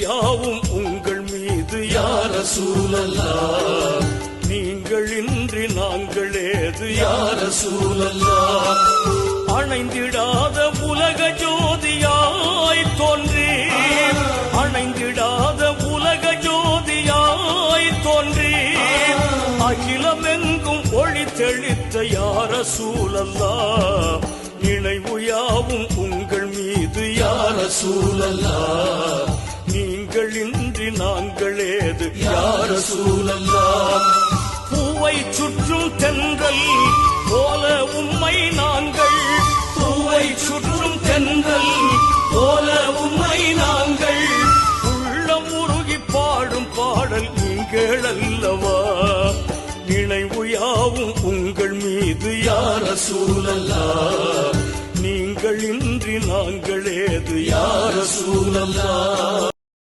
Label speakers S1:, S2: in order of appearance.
S1: யாவும் உங்கள் மீது யார சூழல்லா நீங்கள் இன்றி நாங்கள் ஏது யார சூழல்லா அணைந்திடாத உலக ஜோதியாய் தோன்றி அணைந்திடாத உலக ஜோதியாய் தோன்றி அகிலமெங்கும் ஒளி தெளித்த யார சூழல்லா நினைவு உங்கள் மீது யார சூழல்லா நீங்கள் இன்றி நாங்கள் ஏது யார சூழல்லா பூவை சுற்றும் தென்றல் போல உம்மை நாங்கள். பூவை சுற்றும் தென்றல் போல உம்மை நாங்கள். உள்ளம் உருகி பாடும் பாடல் நீங்கள் அல்லவா? நினைவு யாவும் உங்கள் மீது. யார சூழல்லா நீங்கள் இன்றி நாங்கள் ஏது யார சூழல்லா